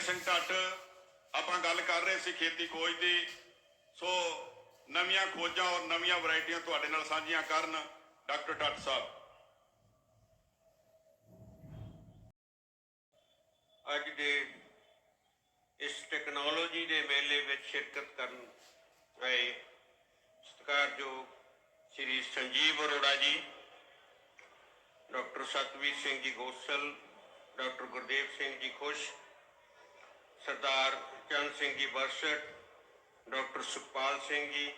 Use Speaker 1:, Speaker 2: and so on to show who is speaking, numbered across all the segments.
Speaker 1: ਸਿੰਘ ਢੱਟ ਆਪਾਂ ਗੱਲ ਕਰ ਰਹੇ ਸੀ ਖੇਤੀ ਖੋਜ ਦੀ। ਸੋ ਨਵੀਆਂ ਖੋਜਾਂ ਔਰ ਨਵੀਆਂ ਵੈਰਾਈਟੀਆਂ ਤੁਹਾਡੇ ਨਾਲ ਸਾਂਝੀਆਂ ਕਰਨ ਡਾਕਟਰ ਢੱਟ ਸਾਹਿਬ।
Speaker 2: ਅੱਜ ਦੇ ਇਸ ਟੈਕਨੋਲੋਜੀ ਦੇ ਮੇਲੇ ਵਿੱਚ ਸ਼ਿਰਕਤ ਕਰਨ ਆਏ ਸਤਿਕਾਰਯੋਗ ਸ੍ਰੀ ਸੰਜੀਵ ਅਰੋੜਾ ਜੀ, ਡਾਕਟਰ ਸਤਵੀਰ ਸਿੰਘ ਜੀ ਗੋਸਲ ਡਾਕਟਰ ਗੁਰਦੇਵ ਸਿੰਘ ਜੀ ਖੁਸ਼ ਸਰਦਾਰ Chand Singh ji burst doctor Sukhpal Singh ji,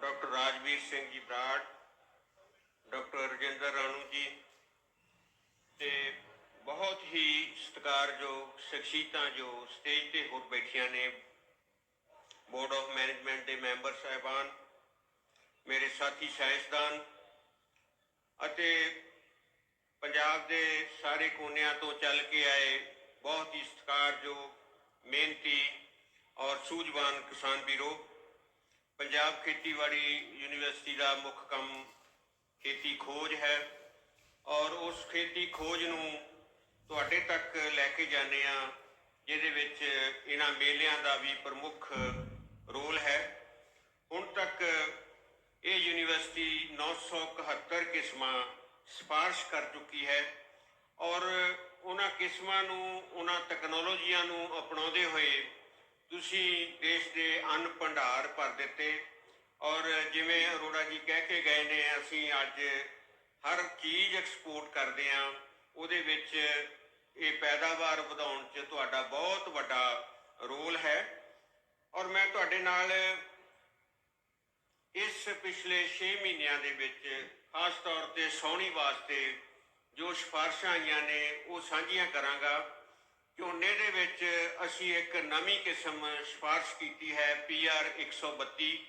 Speaker 2: doctor Rajveer Singh ji Brar, doctor Rajinder Ranu ਜੀ ਤੇ ਬਹੁਤ ਹੀ ਸਤਿਕਾਰਯੋਗ ਸ਼ਖਸੀਅਤਾਂ ਜੋ ਸਟੇਜ ਤੇ ਹੋਰ ਬੈਠੀਆਂ ਨੇ। ਬੋਰਡ ਆਫ ਮੈਨੇਜਮੈਂਟ ਦੇ ਮੈਂਬਰ ਸਾਹਿਬਾਨ, ਮੇਰੇ ਸਾਥੀ ਸਾਇੰਸਦਾਨ ਅਤੇ ਪੰਜਾਬ ਦੇ ਸਾਰੇ ਕੋਨਿਆਂ ਤੋਂ ਚੱਲ ਕੇ ਆਏ ਬਹੁਤ ਹੀ ਸਤਿਕਾਰਯੋਗ ਮਿਹਨਤੀ ਔਰ ਸੂਝਵਾਨ ਕਿਸਾਨ ਵੀਰੋ, ਪੰਜਾਬ ਖੇਤੀਬਾੜੀ ਯੂਨੀਵਰਸਿਟੀ ਦਾ ਮੁੱਖ ਕੰਮ ਖੇਤੀ ਖੋਜ ਹੈ ਔਰ ਉਸ ਖੇਤੀ ਖੋਜ ਨੂੰ ਤੁਹਾਡੇ ਤੱਕ ਲੈ ਕੇ ਜਾਂਦੇ ਆ ਜਿਹਦੇ ਵਿੱਚ ਇਹਨਾਂ ਮੇਲਿਆਂ ਦਾ ਵੀ ਪ੍ਰਮੁੱਖ ਰੋਲ ਹੈ। ਹੁਣ ਤੱਕ ਇਹ ਯੂਨੀਵਰਸਿਟੀ 971 ਕਿਸਮਾਂ ਸਿਫਾਰਿਸ਼ ਕਰ ਚੁੱਕੀ ਹੈ। ਔਰ ਉਹਨਾਂ ਕਿਸਮਾਂ ਨੂੰ, ਉਹਨਾਂ ਟੈਕਨੋਲੋਜੀਆਂ ਨੂੰ ਅਪਣਾਉਂਦੇ ਹੋਏ ਤੁਸੀਂ ਦੇਸ਼ ਦੇ ਅੰਨ ਭੰਡਾਰ ਭਰ ਦਿੱਤੇ। ਔਰ ਜਿਵੇਂ ਅਰੋੜਾ ਜੀ ਕਹਿ ਕੇ ਗਏ ਨੇ, ਅਸੀਂ ਅੱਜ ਹਰ ਚੀਜ਼ ਐਕਸਪੋਰਟ ਕਰਦੇ ਆ ਉਹਦੇ ਵਿੱਚ ਇਹ ਪੈਦਾਵਾਰ ਵਧਾਉਣ 'ਚ ਤੁਹਾਡਾ ਬਹੁਤ ਵੱਡਾ ਰੋਲ ਹੈ। ਔਰ ਮੈਂ ਤੁਹਾਡੇ ਨਾਲ ਇਸ ਪਿਛਲੇ 6 ਮਹੀਨਿਆਂ ਦੇ ਵਿੱਚ ਖਾਸ ਤੌਰ ਤੇ ਸੌਣੀ ਵਾਸਤੇ ਜੋ ਸਿਫਾਰਸ਼ਾਂ ਆਈਆਂ ਨੇ, ਉਹ ਸਾਂਝੀਆਂ ਕਰਾਂਗਾ। ਝੋਨੇ ਦੇ ਵਿੱਚ ਅਸੀਂ ਇੱਕ ਨਵੀਂ ਕਿਸਮ ਸਿਫਾਰਸ਼ ਕੀਤੀ ਹੈ PR 132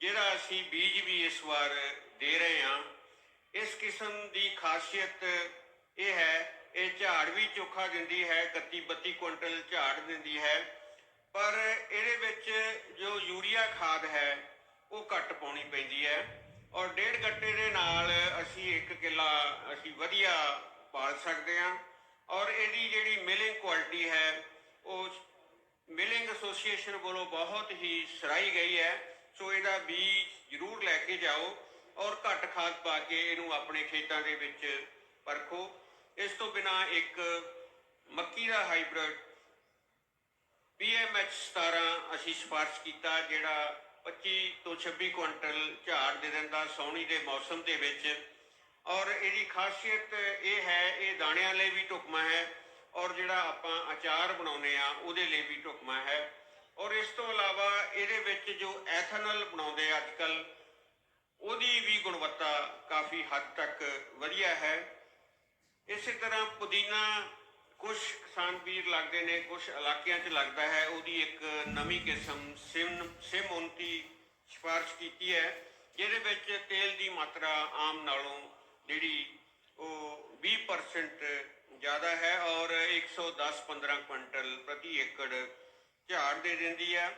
Speaker 2: ਜਿਹੜਾ ਅਸੀਂ ਬੀਜ ਵੀ ਇਸ ਵਾਰ ਦੇ ਰਹੇ ਹਾਂ। ਇਸ ਕਿਸਮ ਦੀ ਖਾਸੀਅਤ ਇਹ ਹੈ, ਇਹ ਝਾੜ ਵੀ ਚੋਖਾ ਦਿੰਦੀ ਹੈ 31 32 ਕੁਇੰਟਲ ਝਾੜ ਦਿੰਦੀ ਹੈ। ਪਰ ਇਹਦੇ ਵਿੱਚ ਜੋ ਯੂਰੀਆ ਖਾਦ ਹੈ, ਉਹ ਘੱਟ ਪਾਉਣੀ ਪੈਂਦੀ ਹੈ ਔਰ ਡੇਢ ਗੱਟੇ ਦੇ ਨਾਲ ਅਸੀਂ ਇੱਕ ਕਿੱਲਾ ਅਸੀਂ ਵਧੀਆ ਪਾਲ ਸਕਦੇ ਹਾਂ। ਔਰ ਇਹਦੀ ਜਿਹੜੀ ਮਿਲਿੰਗ ਕੁਆਲਿਟੀ ਹੈ, ਉਹ ਮਿਲਿੰਗ ਐਸੋਸੀਏਸ਼ਨ ਵੱਲੋਂ ਬਹੁਤ ਹੀ ਸਰਾਈ ਗਈ ਹੈ। ਸੋ ਇਹਦਾ ਬੀਜ ਜ਼ਰੂਰ ਲੈ ਕੇ ਜਾਓ ਔਰ ਘੱਟ ਖਾਦ ਪਾ ਕੇ ਇਹਨੂੰ ਆਪਣੇ ਖੇਤਾਂ ਦੇ ਵਿੱਚ ਪਰਖੋ। ਇਸ ਤੋਂ ਬਿਨਾ ਇੱਕ ਮੱਕੀ ਦਾ ਹਾਈਬ੍ਰਿਡ PMH 17 ਅਸੀਂ ਸਿਫਾਰਿਸ਼ ਕੀਤਾ, ਜਿਹੜਾ 25 ਤੋਂ 26 ਕੁਇੰਟਲ ਝਾੜ ਦੇ ਦਿੰਦਾ ਸੌਣੀ ਦੇ ਮੌਸਮ ਦੇ ਵਿੱਚ। ਔਰ ਇਹਦੀ ਖਾਸੀਅਤ ਇਹ ਹੈ, ਇਹ ਦਾਣਿਆਂ ਲਈ ਵੀ ਢੁਕਮਾ ਹੈ ਔਰ ਜਿਹੜਾ ਆਪਾਂ ਅਚਾਰ ਬਣਾਉਨੇ ਆ ਉਹਦੇ ਲਈ ਵੀ ਢੁਕਮਾ ਹੈ। ਔਰ ਇਸ ਤੋਂ ਇਲਾਵਾ ਇਹਦੇ ਵਿੱਚ ਜੋ ਐਥਨਲ ਬਣਾਉਂਦੇ ਅੱਜ ਕੱਲ ਉਹਦੀ ਵੀ ਗੁਣਵੱਤਾ ਕਾਫੀ ਹੱਦ ਤੱਕ ਵਧੀਆ ਹੈ। ਇਸੇ ਤਰ੍ਹਾਂ ਪੁਦੀਨਾ ਕੁਝ ਕਿਸਾਨ ਵੀਰ ਲੱਗਦੇ ਨੇ ਕੁਝ ਇਲਾਕਿਆਂ 'ਚ ਲੱਗਦਾ ਹੈ, ਉਹਦੀ ਇੱਕ ਨਵੀਂ ਕਿਸਮ ਸਿਮ ਸਿਮਉਂਤੀ ਸਿਫਾਰਿਸ਼ ਕੀਤੀ ਹੈ, ਜਿਹਦੇ ਵਿੱਚ ਤੇਲ ਦੀ ਮਾਤਰਾ ਆਮ ਨਾਲੋਂ ਜਿਹੜੀ ਉਹ 20% ਜ਼ਿਆਦਾ ਹੈ ਔਰ 110-15 ਕੁਇੰਟਲ ਪ੍ਰਤੀ ਏਕੜ ਝਾੜ ਦੇ ਦਿੰਦੀ ਹੈ।